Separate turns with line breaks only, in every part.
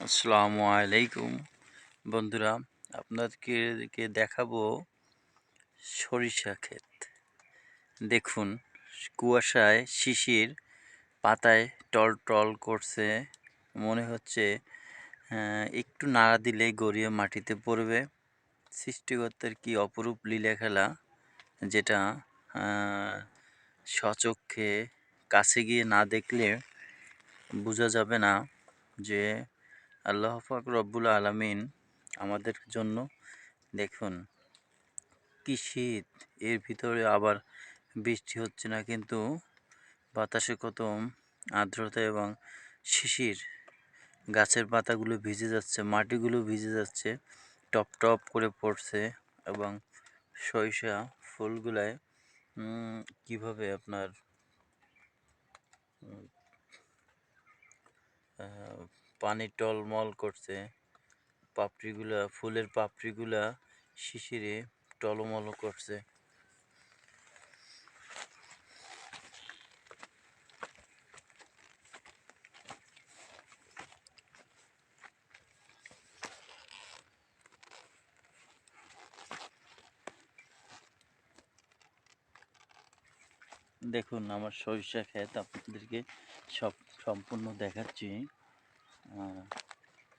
আসসালামু আলাইকুম। বন্ধুরা, আপনাদেরকে দেখাবো সরিষা ক্ষেত। দেখুন, কুয়াশায় শিশির পাতায় টল টল করছে। মনে হচ্ছে একটু নাড়া দিলে গড়িয়ে মাটিতে পড়বে। সৃষ্টিকর্তার কি অপরূপ লীলা খেলা যেটা সচক্ষে কাছে গিয়ে না দেখলে বোঝা যাবে না যে আল্লাহ পাক রব্বুল আলমিন আমাদের জন্য দেখুন, কি শীত, এর ভিতরে আবার বৃষ্টি হচ্ছে না কিন্তু বাতাসে কত আর্দ্রতা এবং শিশির। গাছের পাতাগুলো ভিজে যাচ্ছে, মাটিগুলো ভিজে যাচ্ছে, টপ টপ করে পড়ছে এবং সরিষা ফুলগুলায় কীভাবে আপনার পানি টলমল করছে। পাপড়িগুলা, ফুলের পাপড়িগুলা শিশিরে টলমল করছে। দেখুন, আমার সরিষা ক্ষেত আপনাদেরকে সব সম্পূর্ণ দেখাচ্ছি।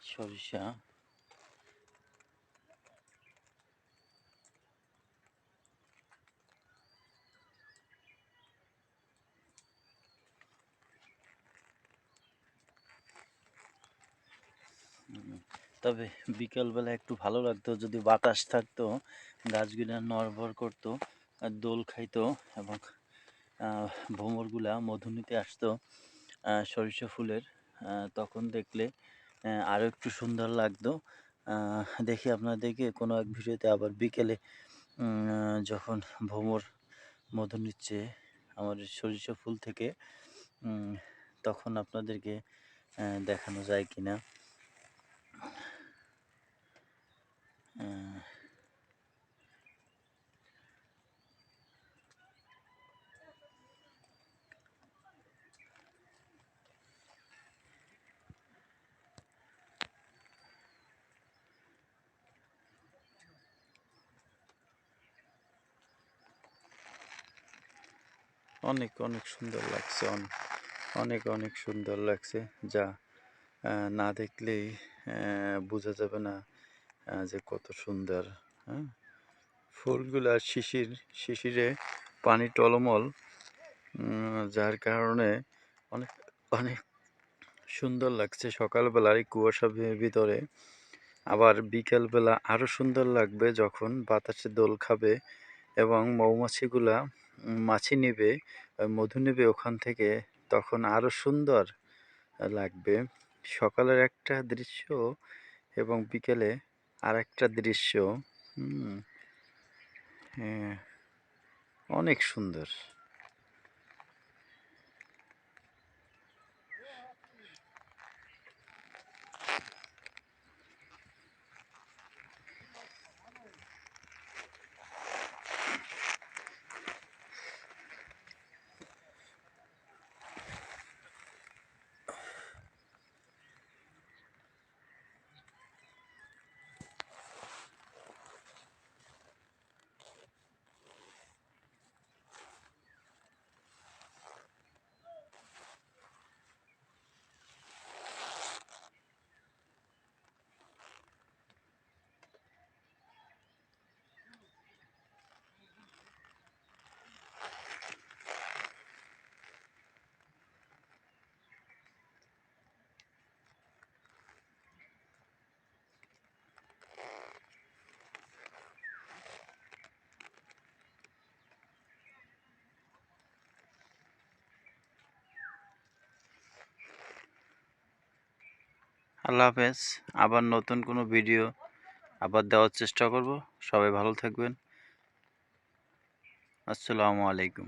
সরিষা। তবে বিকালবেলা একটু ভালো লাগতো, যদি বাতাস থাকতো, গাছগুলা নড়বড় করতো দোল খাইতো এবং ভ্রমরগুলা মধু নিতে আসতো সরিষা ফুলের। তখন দেখলে আরও একটু সুন্দর লাগতো। দেখি আপনাদেরকে কোনো এক ভিডিওতে আবার বিকেলে যখন ভ্রমর মধু নিচ্ছে আমার সরিষা ফুল থেকে তখন আপনাদেরকে দেখানো যায় কি অনেক অনেক সুন্দর লাগছে অনেক অনেক সুন্দর লাগছে। যা না দেখলেই বোঝা যাবে না যে কত সুন্দর হ্যাঁ? ফুলগুলা শিশির, শিশিরে পানি টলমল যার কারণে অনেক অনেক সুন্দর লাগছে। সকালবেলার এই কুয়াশা ভিতরে আবার বিকেলবেলা আরও সুন্দর লাগবে যখন বাতাসে দোল খাবে এবং মৌমাছিগুলা মাছি নেবে মধু নেবে ওখান থেকে, তখন আরও সুন্দর লাগবে। সকালের একটা দৃশ্য এবং বিকেলে আর একটা দৃশ্য হ্যাঁ অনেক সুন্দর। আল্লাহ হাফেজ। আবার নতুন কোনো ভিডিও আবার দেওয়ার চেষ্টা করব। সবাই ভালো থাকবেন। আসসালামু আলাইকুম।